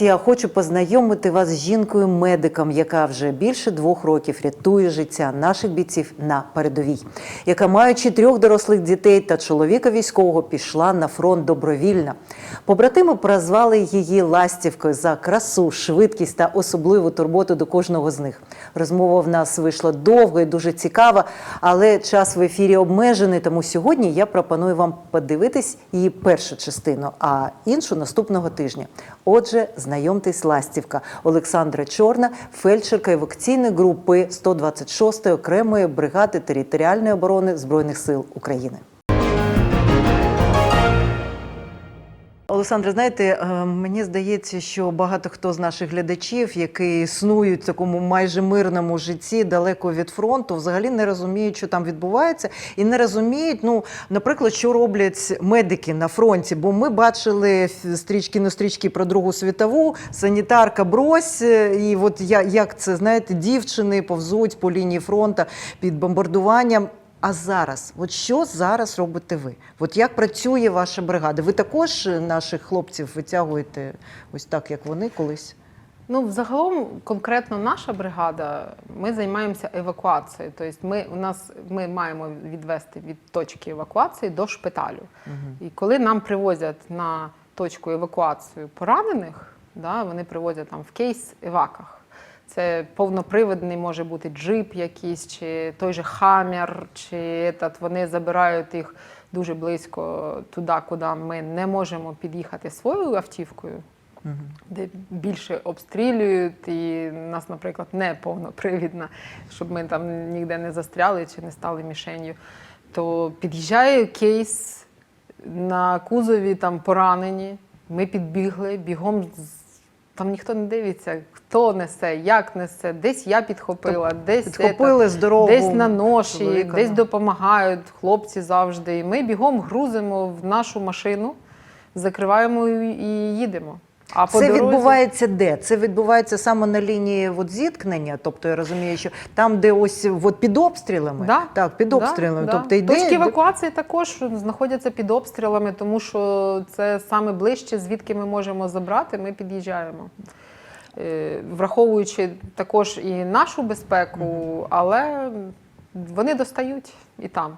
Я хочу познайомити вас з жінкою-медиком, яка вже більше двох років рятує життя наших бійців на передовій, яка, маючи трьох дорослих дітей та чоловіка військового, пішла на фронт добровільно. Побратими прозвали її ластівкою за красу, швидкість та особливу турботу до кожного з них. Розмова в нас вийшла довго і дуже цікава, але час в ефірі обмежений. Тому сьогодні я пропоную вам подивитись її першу частину, а іншу наступного тижня. Отже, знайомтесь Ластівка Олександра Чорна, фельдшерка евакційної групи 126-ї окремої бригади територіальної оборони Збройних сил України. Олександре, знаєте, е, мені здається, що багато хто з наших глядачів, які існують в такому майже мирному житті далеко від фронту, взагалі не розуміють, що там відбувається, і не розуміють, ну, наприклад, що роблять медики на фронті. Бо ми бачили стрічки на стрічки про Другу світову, санітарка брось, е, і от як це знаєте, дівчини повзуть по лінії фронту під бомбардуванням. А зараз, от що зараз робите ви? От як працює ваша бригада? Ви також е, наших хлопців витягуєте ось так, як вони колись? Ну, взагалом, конкретно наша бригада, ми займаємося евакуацією. Тобто ми, у нас, ми маємо відвести від точки евакуації до шпиталю. І коли нам привозять на точку евакуацію поранених, да, вони привозять там в кейс еваках. Це повноприводний може бути джип якийсь, чи той же хаммер, чи этот, вони забирають їх дуже близько туди, куди ми не можемо під'їхати своєю автівкою де більше обстрілюють, і нас, наприклад, не повнопривідна, щоб ми там ніде не застряли чи не стали мішенью. То під'їжджає кейс на кузові там поранені. Ми підбігли, бігом з- там ніхто не дивиться, хто несе, як несе. Десь я підхопила, десь Підхопили це, здорову десь на ноші, чоловіка, десь допомагають хлопці завжди. І ми бігом грузимо в нашу машину, закриваємо і і їдемо. А по Це дорозі... відбувається де? Це відбувається саме на лінії от, зіткнення. Тобто я розумію, що там, де ось от, під обстрілами, Да, так, під обстрілами. да. Тобто йде Точки евакуації також знаходяться під обстрілами, тому що це саме ближче, звідки ми можемо забрати, ми під'їжджаємо. Е, Враховуючи також і нашу безпеку, але вони достають і там.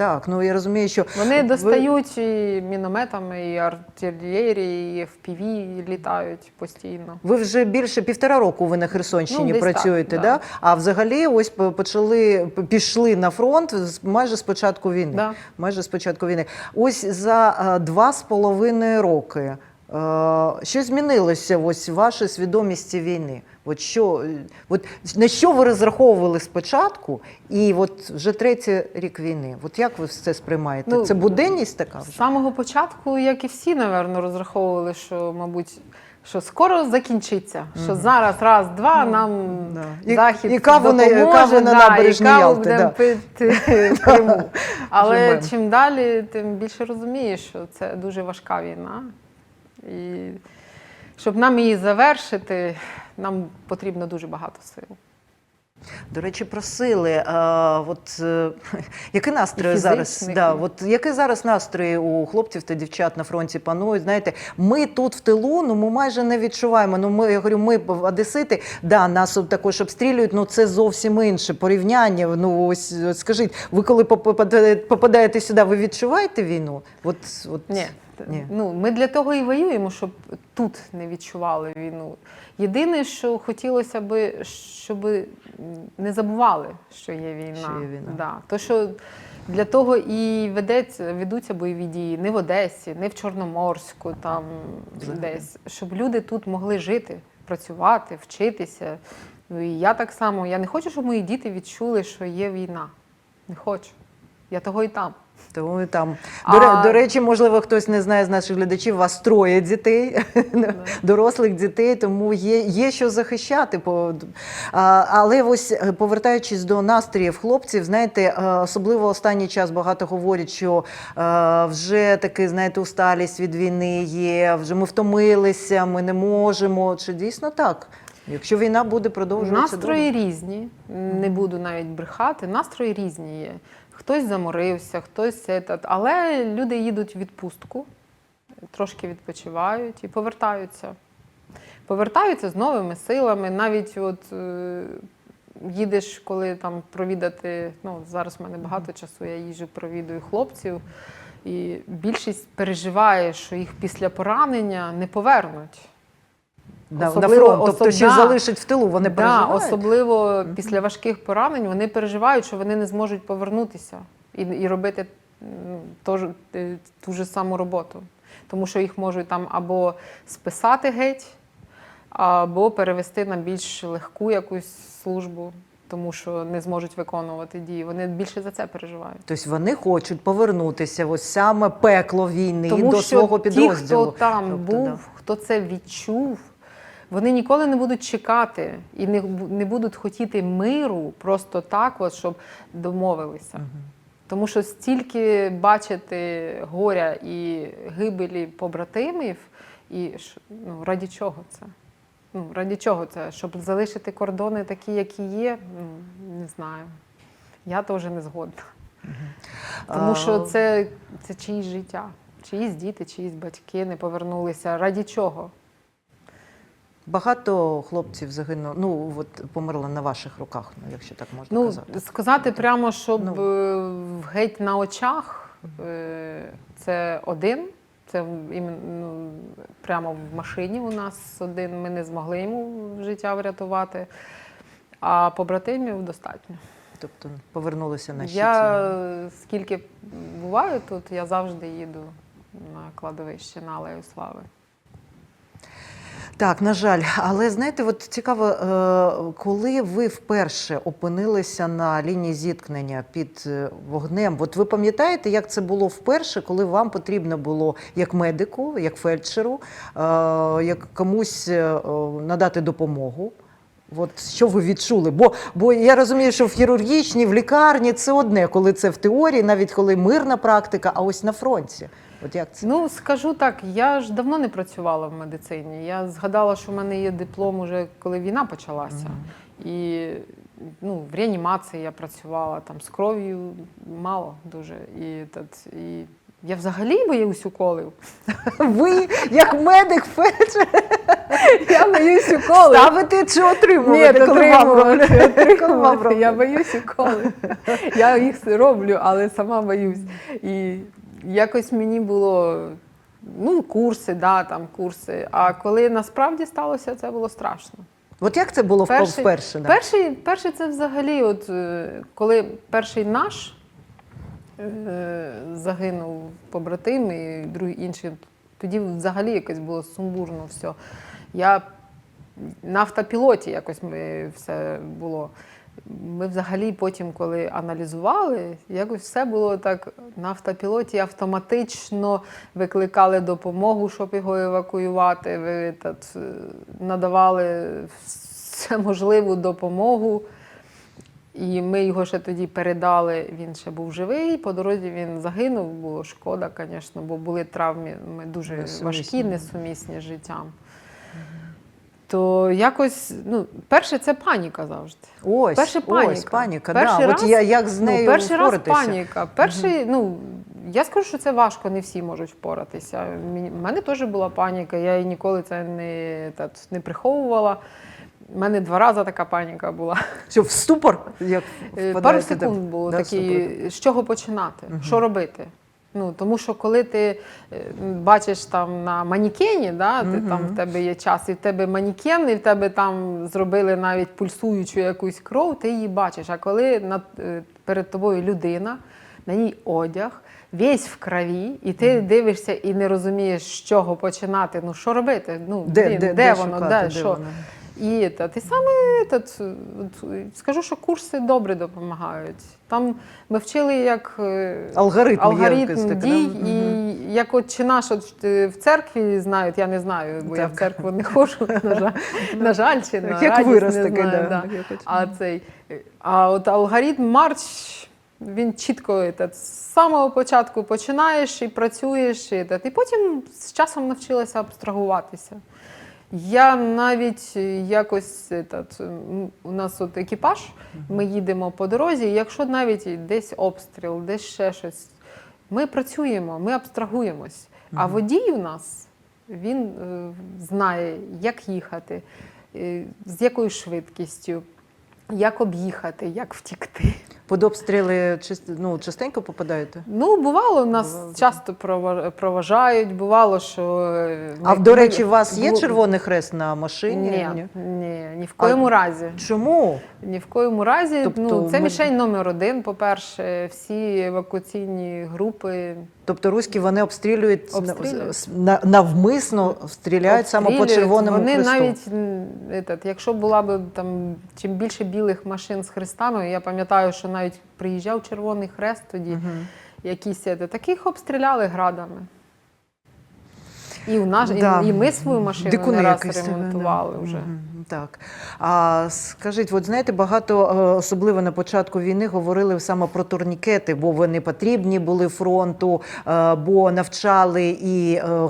Так, ну я розумію, що Вони ви- достають і мінометами, і артилерії, і FPV літають постійно. Ви вже більше півтора року ви на Херсонщині Ну, працюєте, так, да? да. а взагалі ось почали пішли на фронт майже з початку війни. Да. Майже з початку війни. Ось за е, два з половиною роки. Е, Що змінилося ось в вашій свідомості війни? От що, е, от на що ви розраховували спочатку, і от вже третій рік війни? От як ви це сприймаєте? Ну, це буденність така З самого початку, як і всі, напевно, розраховували, що, мабуть, що скоро закінчиться. Що зараз, раз, два, нам да. І- захід і каву на- допоможе, каву на да, і каву Ялти, будемо да. пити Криму. Але чим далі, тим більше розумієш, що це дуже важка війна. І щоб нам її завершити, нам потрібно дуже багато сил. До речі, просили. А, от, е, який настрій зараз? Да, от, який зараз настрій у хлопців та дівчат на фронті панують? Знаєте, ми тут в тилу, ну ми майже не відчуваємо. Ну ми я говорю, ми одесити, да, нас також обстрілюють. Ну це зовсім інше порівняння. Ну ось скажіть, ви коли попадаєте сюди, ви відчуваєте війну? От, от Ні. Ні. Ну, ми для того і воюємо, щоб тут не відчували війну. Єдине, що хотілося би, щоб не забували, що є війна. Що є війна. Да. То, що для того і ведеться, ведуться бойові дії не в Одесі, не в Чорноморську, там Взагалі. десь, щоб люди тут могли жити, працювати, вчитися. Ну і я так само. Я не хочу, щоб мої діти відчули, що є війна. Не хочу. Я того і там. Тому там А- до, до речі, можливо, хтось не знає з наших глядачів. Вас троє дітей, дорослих дітей, тому є, є що захищати. А, але ось е, повертаючись до настроїв хлопців, знаєте, е, особливо останній час багато говорять, що е, вже таки, знаєте, усталість від війни є, вже ми втомилися, ми не можемо. Чи дійсно так? Якщо війна буде продовжуватися Настрої різні, не буду навіть брехати. Настрої різні є. Хтось заморився, хтось этот, але люди їдуть в відпустку, трошки відпочивають і повертаються. повертаються з новими силами. Навіть от е, їдеш, коли там провідати. Ну зараз в мене багато часу, я їжджу, провідую хлопців. І більшість переживає, що їх після поранення не повернуть. На, на Особливо фронт, тобто особ- ще да. залишить в тилу, вони да, переживають? особливо після важких поранень вони переживають, що вони не зможуть повернутися і, і робити тож, е, ту ж саму роботу. Тому що їх можуть там або списати геть, або перевести на більш легку якусь службу, тому що не зможуть виконувати дії. Вони більше за це переживають. Тобто вони хочуть повернутися ось саме пекло війни Тому до що свого ті, підрозділу. хто там Тобто, був, да. хто це відчув, вони ніколи не будуть чекати і не, не будуть хотіти миру просто так, от, щоб домовилися. Тому що стільки бачити горя і гибелі побратимів, і ну, раді чого це? Ну, раді чого це? Щоб залишити кордони такі, які є, ну, не знаю. Я теж не згодна. Тому що це, це чиїсь життя, чиїсь діти, чиїсь батьки не повернулися. Раді чого? Багато хлопців загинуло, ну от померли на ваших руках, ну якщо так можна Ну, казати. сказати прямо, щоб Ну. е, геть на очах, е, це один. Це ну, прямо в машині у нас один. Ми не змогли йому життя врятувати, а побратимів достатньо. Тобто повернулися на щиті. Я е, скільки буваю тут, я завжди їду на кладовище на Алею Слави. Так, на жаль, але знаєте, от цікаво, е, коли ви вперше опинилися на лінії зіткнення під е, вогнем, от ви пам'ятаєте, як це було вперше, коли вам потрібно було як медику, як фельдшеру, е, як комусь надати допомогу? От що ви відчули? Бо, бо я розумію, що в хірургічній, в лікарні це одне, коли це в теорії, навіть коли мирна практика, а ось на фронті. От як це? Ну, скажу так, я ж давно не працювала в медицині. Я згадала, що в мене є диплом уже коли війна почалася. І ну, в реанімації я працювала, там з кров'ю мало дуже. І, тат, і я взагалі боюсь уколів. Ви, як медик, фельдшер, Я боюсь уколів. ставите чи Ні, отримувати? Коли вам отримувати. Я боюсь уколи. Я їх роблю, але сама боюсь. І якось мені було ну, курси, да, там курси. А коли насправді сталося, це було страшно. От як це було Перший- вперше? Да? Перший, перший це взагалі, от е, коли перший наш е, загинув побратим і другий інший, тоді взагалі якось було сумбурно все. Я на автопілоті якось ми все було. Ми взагалі потім, коли аналізували, якось все було так на автопілоті автоматично викликали допомогу, щоб його евакуювати. Ви тат, е, надавали все можливу допомогу. І ми його ще тоді передали. Він ще був живий. По дорозі він загинув. Було шкода, звісно, бо були травми ми дуже Несумісні. важкі, несумісні з життям. То якось, ну, перше, це паніка завжди. Ось, Перше паніка. ось паніка. Перший да. раз- От я, як з нею ну, перший раз паніка. Перший, ну, я скажу, що це важко, не всі можуть впоратися. В мене теж була паніка, я її ніколи це не, та, не приховувала. У мене два рази така паніка була. Що, в ступор? Як Е, Пару секунд було Да, такі, з чого починати, що робити. Ну, тому що коли ти е, бачиш там на манікені, да, ти, там в тебе є час, і в тебе манікен, і в тебе там зробили навіть пульсуючу якусь кров, ти її бачиш. А коли над, е, перед тобою людина, на ній одяг, весь в крові, і ти дивишся і не розумієш, з чого починати, ну що робити? Ну, Де, блін, де, де, де воно, шукати, де, де що? воно? І та, ти саме этот, от, скажу, що курси добре допомагають. Там ми вчили як е, Алгоритм є алгоритм якийсь такий, дій, да? і як от чи наш от, е, в церкві знають, я не знаю, бо я Так. в церкву не ходжу, на жаль, на жаль, чи на Так, як радість, вираз не такий, знаю, да, да. якось. А цей, е, а от алгоритм Марч. Він чітко этот, з самого початку починаєш і працюєш, і, этот, і потім з часом навчилася абстрагуватися. Я навіть е, якось этот, м, у нас от екіпаж, ми їдемо по дорозі, і якщо навіть десь обстріл, десь ще щось, ми працюємо, ми абстрагуємось. А водій у нас Він е, знає, як їхати, е, з якою швидкістю, як об'їхати, як втікти. Під обстріли ну, частенько попадаєте? Ну, бувало, нас Бувало. часто прова- проважають, бувало, що. е, А до речі, у вас є червоний хрест на машині? Ні, ні, ні в коєму разі. Чому? Ні в коєму разі. Тобто ну, це ми- мішень номер один. По-перше, всі евакуаційні групи Тобто руські вони обстрілюють, Обстрілюють. навмисно стріляють саме по червоному Вони хресту. навіть этот, якщо була б там чим більше білих машин з хрестами, я пам'ятаю, що навіть приїжджав Червоний Хрест тоді, угу. якісь это, таких обстріляли градами. І, в наш, Да. і, і ми свою машину Дикуни не раз якісь, ремонтували да. вже. Так. А скажіть, от знаєте, багато, е, особливо на початку війни, говорили саме про турнікети, бо вони потрібні були фронту, е, бо навчали і е,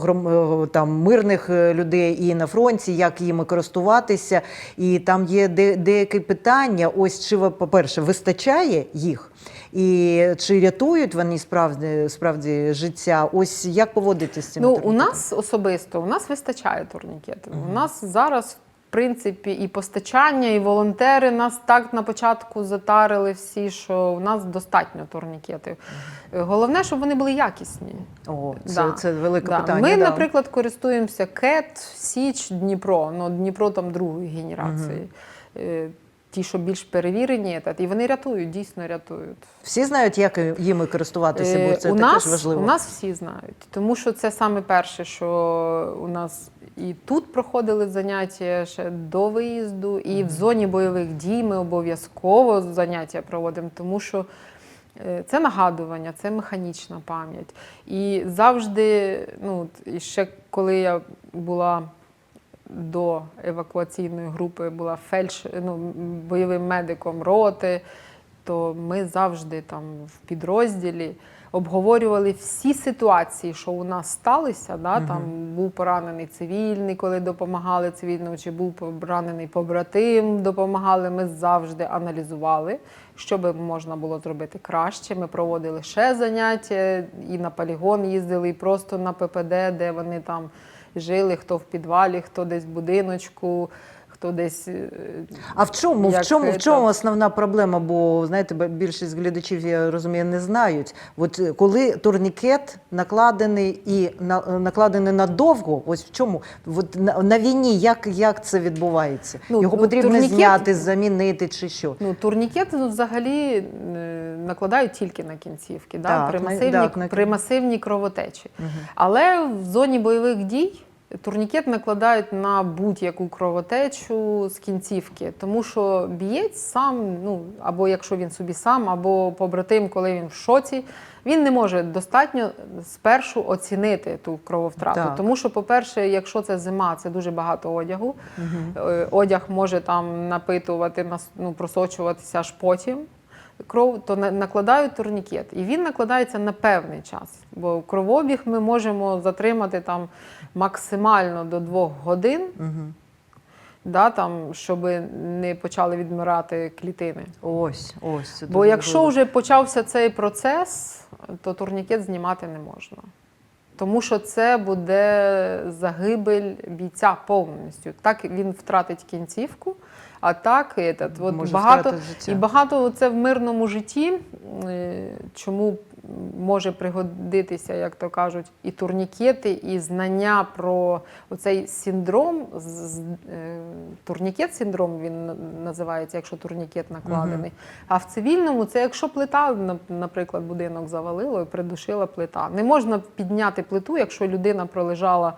там мирних людей, і на фронті, як їми користуватися. І там є де, деякі питання. Ось чи ви, по-перше, вистачає їх? І чи рятують вони справді справді життя? Ось як поводитися з цими Ну, у нас особисто у нас вистачає турнікетів. У нас зараз, в принципі, і постачання, і волонтери нас так на початку затарили всі, що у нас достатньо турнікетів. Головне, щоб вони були якісні. О, це, Да. це велике Да. питання. Ми, да. наприклад, користуємося КЕТ, Січ, Дніпро. Ну, Дніпро там другої генерації. Е, Ті, що більш перевірені, і вони рятують, дійсно рятують. Всі знають, як їми користуватися, бо Е, це у також нас, важливо. У нас всі знають, тому що це саме перше, що у нас і тут проходили заняття ще до виїзду, і в зоні бойових дій ми обов'язково заняття проводимо, тому що е, це нагадування, це механічна пам'ять. І завжди, ну і ще коли я була до евакуаційної групи, була фельдш, ну, бойовим медиком роти, то ми завжди там в підрозділі обговорювали всі ситуації, що у нас сталися. Да? Там був поранений цивільний, коли допомагали цивільному, чи був поранений побратим, допомагали. Ми завжди аналізували, що би можна було зробити краще. Ми проводили ще заняття і на полігон їздили, і просто на ППД, де вони там жили, хто в підвалі, хто десь в будиночку, хто десь. е, А в чому, в чому, в це- чому основна проблема? Бо знаєте, більшість глядачів, я розумію, не знають. От е, коли турнікет накладений і на, накладений надовго, ось в чому? От на, на війні як, як це відбувається? Ну, Його ну, потрібно турнікет- зняти, замінити чи що? Ну, турнікет ну, взагалі е, накладають тільки на кінцівки, да? Так, при, масивній, так, на- при масивній кровотечі. Але в зоні бойових дій турнікет накладають на будь-яку кровотечу з кінцівки, тому що бієць сам, ну або якщо він собі сам, або побратим, коли він в шоці, він не може достатньо спершу оцінити ту крововтрату. Так. Тому що, по-перше, якщо це зима, це дуже багато одягу. Е, Одяг може там напитувати, ну, просочуватися аж потім. Кров, то накладають турнікет. І він накладається на певний час. Бо кровообіг ми можемо затримати там максимально до двох годин, Угу. да, там, щоб не почали відмирати клітини. Ось, ось. це Бо якщо вже почався цей процес, то турнікет знімати не можна. Тому що це буде загибель бійця повністю. Так він втратить кінцівку, а так этот, от Може багато, життя. і багато це в мирному житті, е, чому може пригодитися, як то кажуть, і турнікети, і знання про оцей синдром. е, Турнікет синдром він називається, якщо турнікет накладений. А в цивільному це якщо плита, на- наприклад, будинок завалило і придушила плита. Не можна підняти плиту, якщо людина пролежала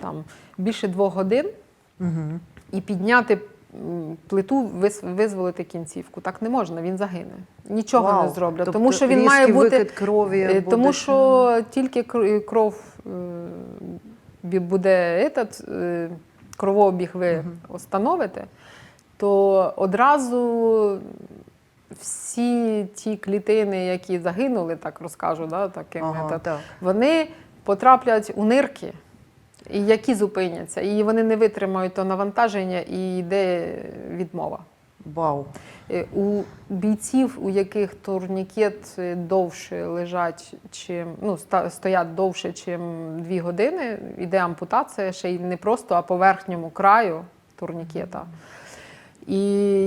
там більше двох годин Мгм. і підняти плиту, визволити кінцівку. Так не можна, він загине. Нічого Вау. не зроблять. Тобто тому що він має бути. крові Е, буде, Тому що тільки кр- кров е, буде этот, е, кровообіг ви встановите, то одразу всі ті клітини, які загинули, так розкажу, да, таким, Ага, этот, так. вони потраплять у нирки. І які зупиняться, і вони не витримають то навантаження, і йде відмова. Вау. Е, У бійців, у яких турнікет довше лежать, чим ну стоять довше, ніж дві години, іде ампутація ще й не просто, а по верхньому краю турнікета. І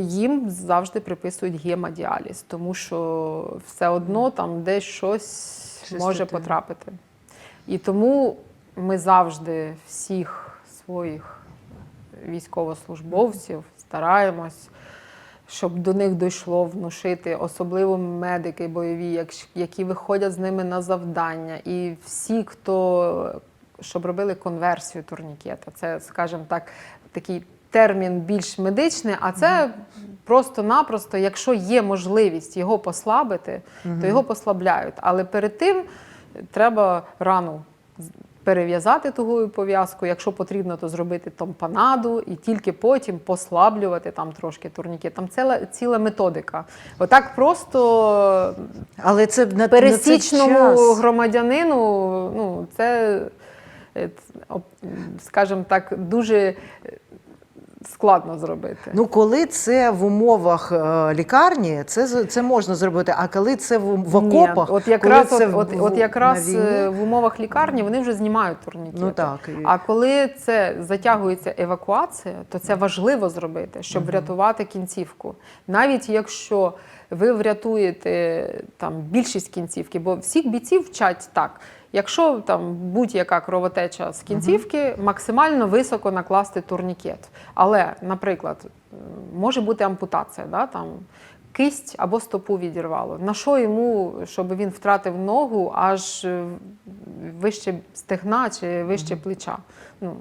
їм завжди приписують гемодіаліз, тому що все одно там десь щось Щось може потрапити. І тому ми завжди всіх своїх військовослужбовців стараємось, щоб до них дійшло внушити, особливо медики бойові, які виходять з ними на завдання. І всі, хто щоб робили конверсію турнікета. Це, скажімо так, такий термін більш медичний, а це просто-напросто, якщо є можливість його послабити, то його послабляють. Але перед тим треба рану перев'язати тугою пов'язку. Якщо потрібно, то зробити тампонаду і тільки потім послаблювати там трошки турніки. Там ціла, ціла методика. Отак просто Але це на пересічному цей громадянину, ну це, е, скажімо так, дуже складно зробити. Ну, коли це в умовах е, лікарні, це, це можна зробити. А коли це в, в Ні, окопах, от якраз, коли це от, в- от, от якраз е, в умовах лікарні вони вже знімають турнікети. Ну так, А коли це затягується евакуація, то це важливо зробити, щоб врятувати кінцівку. Навіть якщо ви врятуєте там більшість кінцівки, бо всіх бійців вчать так. Якщо там будь-яка кровотеча з кінцівки, максимально високо накласти турнікет. Але, наприклад, може бути ампутація, да, там, кисть або стопу відірвало. На що йому, щоб він втратив ногу аж е, вище стегна чи вище плеча? Ну,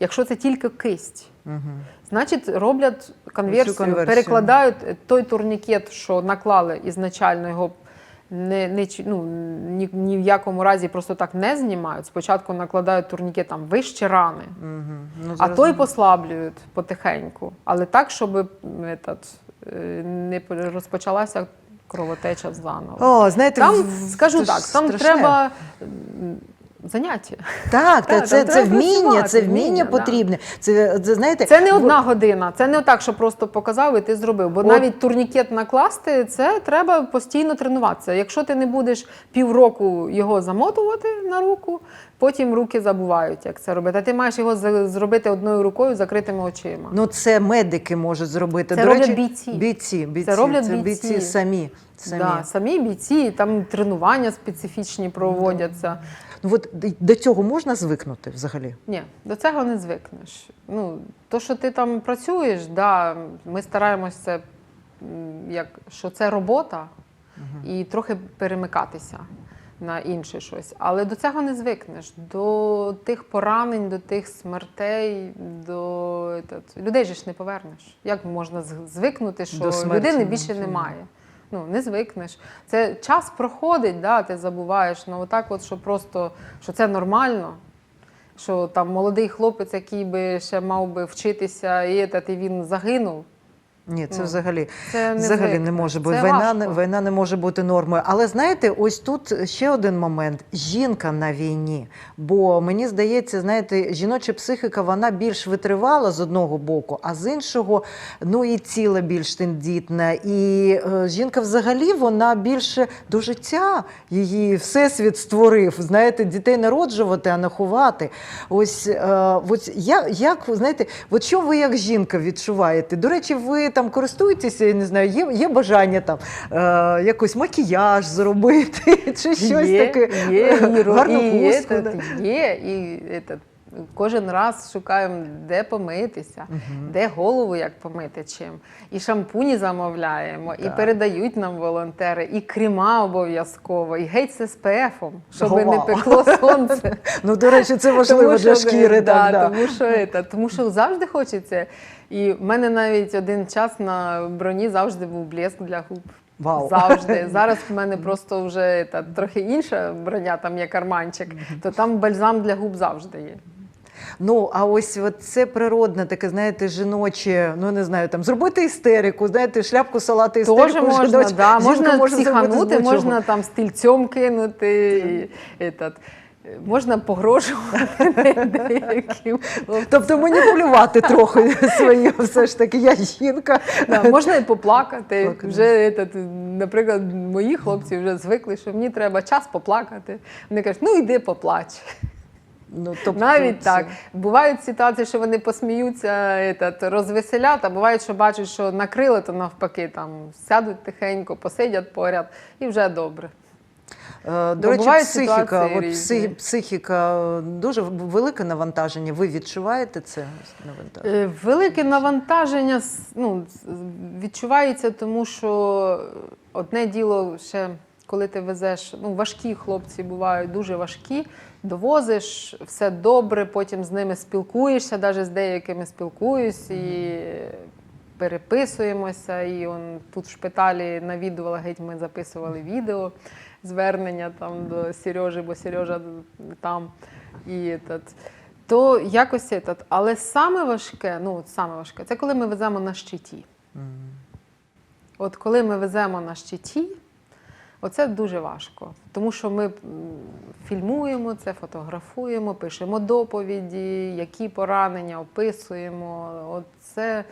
якщо це тільки кисть. Значить, роблять конверсію, конверсію. перекладають той турнікет, що наклали ізначально його не, не, ну, ні, ні в якому разі просто так не знімають. Спочатку накладають турніки там вище рани, угу. Ну, а то той послаблюють потихеньку. Але так, щоб этот, е, не розпочалася кровотеча заново. О, знаєте, Там, скажу так, там страшне. треба заняття. Так, та, це, це вміння, це вміння да. потрібне. Це, це знаєте, Це не бо- одна година, це не так, що просто показав і ти зробив. Бо От. навіть турнікет накласти, це треба постійно тренуватися. Якщо ти не будеш півроку його замотувати на руку, потім руки забувають, як це робити. А ти маєш його зробити одною рукою закритими очима. Ну, це медики можуть зробити. Це До роблять речі, бійці. Бійці, бійці. Це роблять це бійці. самі. самі. Да, самі бійці, там тренування специфічні проводяться. Ну, от до цього можна звикнути взагалі? Ні, до цього не звикнеш. Ну, то, що ти там працюєш, да, ми стараємося, як, що це робота, і трохи перемикатися на інше щось. Але до цього не звикнеш. До тих поранень, до тих смертей, до людей же ж не повернеш. Як можна звикнути, що людини ну, більше немає? Ну, не звикнеш. Це час проходить, да, ти забуваєш. Ну, отак, от, що просто що це нормально. Що там молодий хлопець, який би ще мав би вчитися, і, етат, і він загинув. Ні, це Ну, взагалі, Це не взагалі не може бути. Це Війна, не- війна не може бути нормою. Але знаєте, ось тут ще один момент: жінка на війні. Бо мені здається, знаєте, жіноча психіка вона більш витривала з одного боку, а з іншого, ну і тіло більш тендітне. І е, жінка взагалі вона більше до життя її всесвіт створив. Знаєте, дітей народжувати, а не ховати. Ось, е, ось як, як знаєте, от що ви як жінка відчуваєте? До речі, ви там користуєтеся, я не знаю, є, є бажання там е, якось макіяж зробити чи щось є, таке. Є, і, гарну і, хустку, етат, да. є, і етат, кожен раз шукаємо, де помитися, де голову як помити чим. І шампуні замовляємо, і передають нам волонтери, і крема обов'язково, і геть з СПФ-ом, щоб не пекло сонце. Ну, до речі, це важливо Тому для шкіри. да, да. Тому, що, это, тому що завжди хочеться. І в мене навіть один час на броні завжди був блеск для губ. Вау. Завжди. Зараз в мене просто вже та, трохи інша броня, там є карманчик, то там бальзам для губ завжди є. Ну, а ось от це природне, таке, знаєте, жіноче, ну не знаю, там зробити істерику, знаєте, шляпку салати істерику. Теж можна, да, можна психанути, можна там стільцем кинути. І, етат. Можна погрожувати деяким. Тобто маніпулювати трохи своє, все ж таки, я жінка. Да, можна і поплакати. Плакати. Вже, этот, наприклад, мої хлопці вже звикли, що мені треба час поплакати. Вони кажуть, ну йди поплач. Ну, тобто Навіть це- так. Бувають ситуації, що вони посміються, этот, розвеселять, а бувають, що бачать, що накрили, то навпаки там сядуть тихенько, посидять поряд і вже добре. Е, До Бо речі, психіка, от психі- психіка дуже велике навантаження. Ви відчуваєте це навантаження? Е, Велике навантаження ну, відчувається, тому що одне діло ще, коли ти везеш, ну, важкі хлопці бувають, дуже важкі, довозиш, все добре, потім з ними спілкуєшся, навіть з деякими спілкуюсь і переписуємося. І он, тут в шпиталі навідувала геть, ми записували відео, звернення там до Сережі, бо Сережа там. І, этот, то якось этот. Але саме важке, ну от саме важке, це коли ми веземо на щиті. От коли ми веземо на щиті, оце дуже важко. Тому що ми фільмуємо це, фотографуємо, пишемо доповіді, які поранення описуємо. От це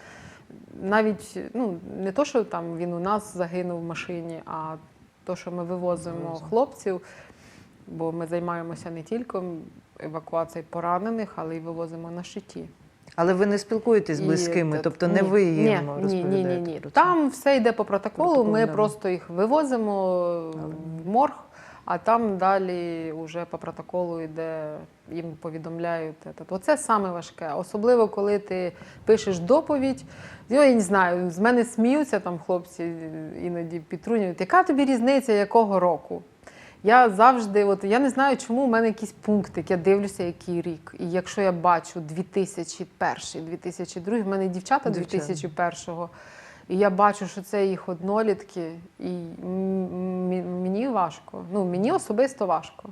навіть ну, не то, що там він у нас загинув в машині, а то, що ми вивозимо Вивозимо. хлопців, бо ми займаємося не тільки евакуацією поранених, але й вивозимо на щиті. Але ви не спілкуєтесь з близькими, те- тобто не ні, ви їм ні, ні, ні, ні, ні. Там все йде по протоколу. Протокол, ми да. просто їх вивозимо в морг, а там далі вже по протоколу йде, їм повідомляють. Оце саме важке. Особливо, коли ти пишеш доповідь. Я не знаю, з мене сміються там хлопці іноді підтрунюють. Яка тобі різниця, якого року? Я завжди, от я не знаю, чому в мене якісь пункти, я дивлюся, який рік. І якщо я бачу 2001, 2002, в мене дівчата Звичайно. 2001-го, і я бачу, що це їх однолітки, і мені важко. Ну, мені особисто важко.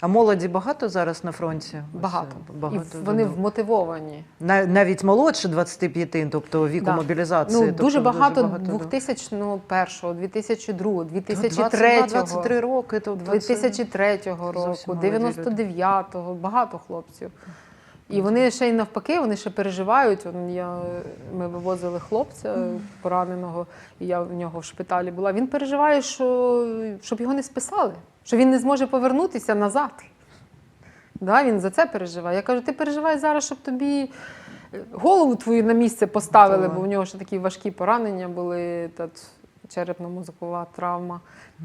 А молоді багато зараз на фронті? Багато. Е, багато і вони ну, вмотивовані. на- навіть молодше 25, тобто віку Да. мобілізації. Ну, тобто дуже багато да. 2001, 2002, То 2003, 22-23 роки, то 20... 2003 року, Зовсім молоді 99-го, багато хлопців. І вони ще й навпаки, вони ще переживають. Я, ми вивозили хлопця пораненого, і я в нього в шпиталі була. Він переживає, що, щоб його не списали, що він не зможе повернутися назад. Да, він за це переживає. Я кажу, ти переживай зараз, щоб тобі е, голову твою на місце поставили, Так. бо в нього ще такі важкі поранення були, та черепно-мозокова травма.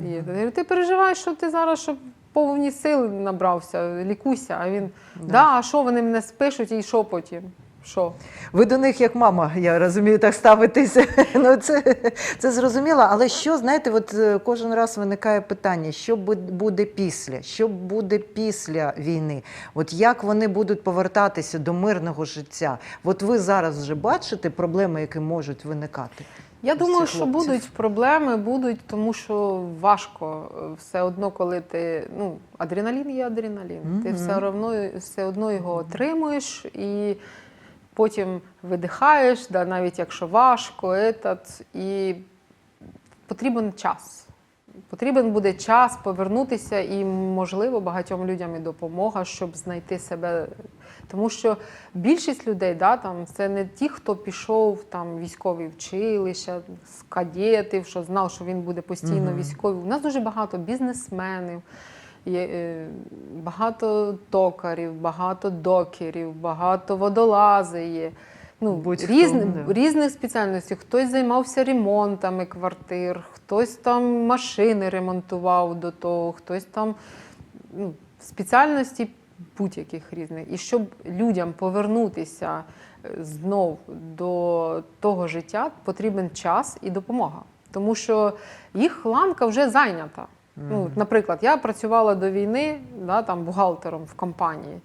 І я говорю, ти переживаєш, що ти зараз щоб повні сили набрався, лікуйся. А він да. а що вони мене спишуть і що потім? Що? Ви до них як мама, я розумію, так ставитися. Ну це, це зрозуміло. Але що знаєте, от е, кожен раз виникає питання: що буде після? Що буде після війни? От як вони будуть повертатися до мирного життя? От ви зараз вже бачите проблеми, які можуть виникати. Я думаю, що будуть проблеми, будуть, тому що важко е, все одно, коли ти ну адреналін є адреналін. Ти все одно, все одно його отримуєш і потім видихаєш, да, навіть якщо важко, етат, і потрібен час. Потрібен буде час повернутися, і, можливо, багатьом людям і допомога, щоб знайти себе. Тому що більшість людей, да, там, це не ті, хто пішов там, в військові училища, з кадетів, що знав, що він буде постійно Мгм. військовий. У нас дуже багато бізнесменів, багато токарів, багато докерів, багато водолази є. Ну, різних, різних спеціальностей. Хтось займався ремонтами квартир, хтось там машини ремонтував до того, хтось там ну, спеціальності будь-яких різних. І щоб людям повернутися е, знов до того життя, потрібен час і допомога. Тому що їх ланка вже зайнята. Ну, наприклад, я працювала до війни да, там, бухгалтером в компанії.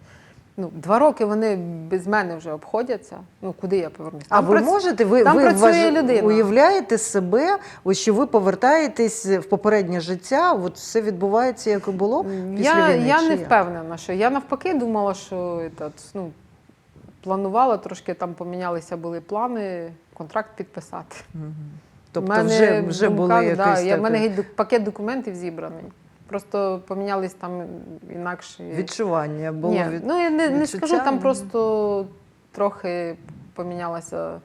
Ну, два роки вони без мене вже обходяться. Ну, куди я повернуся? А ви можете, ви, там ви працює людина. уявляєте себе, ось що ви повертаєтесь в попереднє життя, от все відбувається, як і було після Я, війни? я не як? впевнена, що я навпаки думала, що этот, ну, планувала трошки там помінялися були плани, контракт підписати. Мгм. Тобто мене вже, вже були думках, якісь да, я, в мене геть пакет документів зібраний. Просто помінялись там інакші. Відчування було Ні, від... ну я не, не скажу, там просто трохи помінялася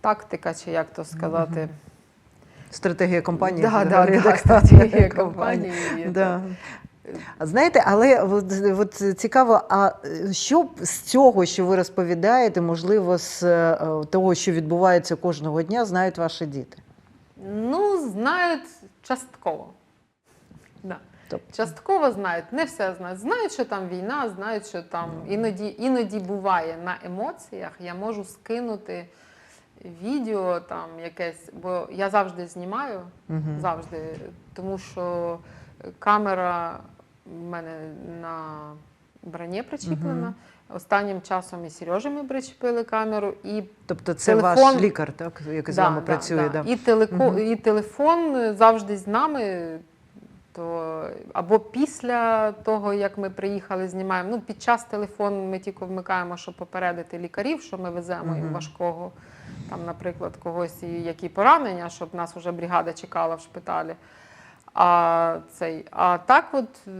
тактика, чи як то сказати. стратегія компанії. Да, да, да, так, стратегія компанії. Да. А Знаєте, але от, от цікаво, а що з цього, що ви розповідаєте, можливо, з е, того, що відбувається кожного дня, знають ваші діти? Ну, знають частково. Да. Тобто- Частково знають, не все знають. Знають, що там війна, знають, що там іноді, іноді буває на емоціях. Я можу скинути відео там якесь, бо я завжди знімаю, Мгм. завжди, тому що камера в мене на броні причіплена. Останнім часом і Сережі ми причепили камеру, і Тобто це Телефон- ваш лікар, так, який з вами працює. Да. І, телеко... Мгм. і телефон завжди з нами. То або після того, як ми приїхали, знімаємо. Ну, під час телефон ми тільки вмикаємо, щоб попередити лікарів, що ми веземо їм важкого, там, наприклад, когось які поранення, щоб нас вже бригада чекала в шпиталі. А, цей, а так, от е,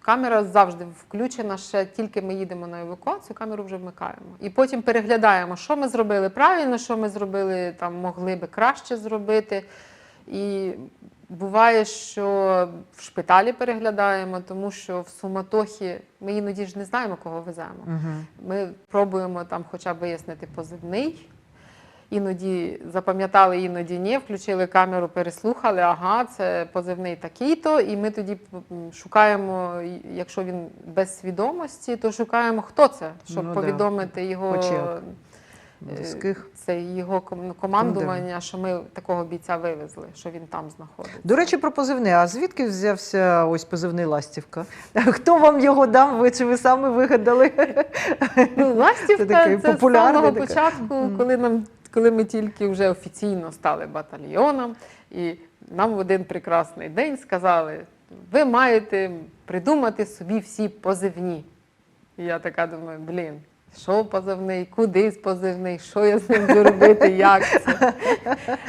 камера завжди включена. Ще тільки ми їдемо на евакуацію, камеру вже вмикаємо. І потім переглядаємо, що ми зробили правильно, що ми зробили там, могли би краще зробити. І буває, що в шпиталі переглядаємо, тому що в суматохі ми іноді ж не знаємо, кого веземо. Мгм. Ми пробуємо там хоча б вияснити позивний. Іноді запам'ятали, іноді ні, включили камеру, переслухали, ага, це позивний такий-то. І ми тоді шукаємо, якщо він без свідомості, то шукаємо, хто це, щоб Ну да. повідомити його, Хоч як. е, Близьких. це його командування, що ми такого бійця вивезли, що він там знаходиться. До речі, про позивний. А звідки взявся ось позивний Ластівка? Хто вам його дав? Ви чи ви самі вигадали? Ну, Ластівка Це це, з самого початку, коли нам коли ми тільки вже офіційно стали батальйоном, і нам в один прекрасний день сказали: ви маєте придумати собі всі позивні. І я така думаю, блін. Що позивний, куди позивний, що я з ним буду робити, як це.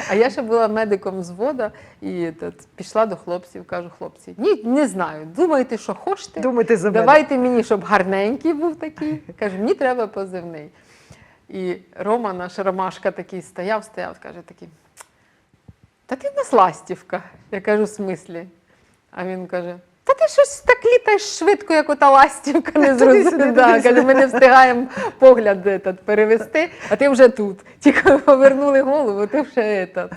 А я ще була медиком з вода і тут, пішла до хлопців, кажу, хлопці, ні, не знаю, думайте, що хочете. Думайте за мене. Давайте мені, щоб гарненький був такий. Каже, мені треба позивний. І Рома, наш Ромашка, такий стояв, стояв, каже такий. Та ти в нас ластівка. Я кажу, в смислі. А він каже: Та ти щось так літаєш швидко, як ота ластівка, не каже, ми не встигаємо погляд этот, перевести, а ти вже тут. Тільки повернули голову, ти вже этот,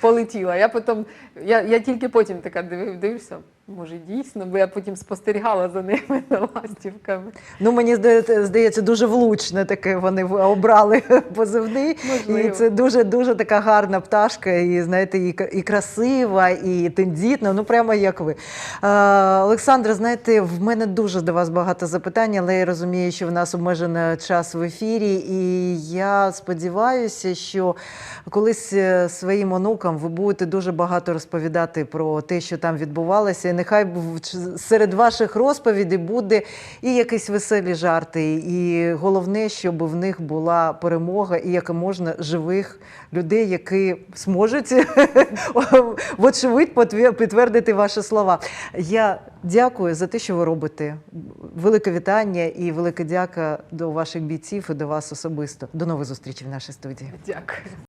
полетіла. Я потім, я, я тільки потім така дивив, дивився, може дійсно, бо я потім спостерігала за ними за ластівками. Ну, мені здається, дуже влучно таке вони обрали позивний. Можливо. І це дуже дуже така гарна пташка, і знаєте, і, і красива, і тендітна. Ну прямо як ви. Олександра, знаєте, в мене дуже до вас багато запитань, але я розумію, що в нас обмежений час в ефірі. І я сподіваюся, що колись е, своїм онукам ви будете дуже багато розповідати про те, що там відбувалося. Нехай серед ваших розповідей буде і якісь веселі жарти, і головне, щоб в них була перемога і яка можна живих людей, які зможуть вочевидь підтвердити ваші слова. Я дякую за те, що ви робите. Велике вітання і велика дяка до ваших бійців і до вас особисто. До нових зустрічей в нашій студії. Дякую.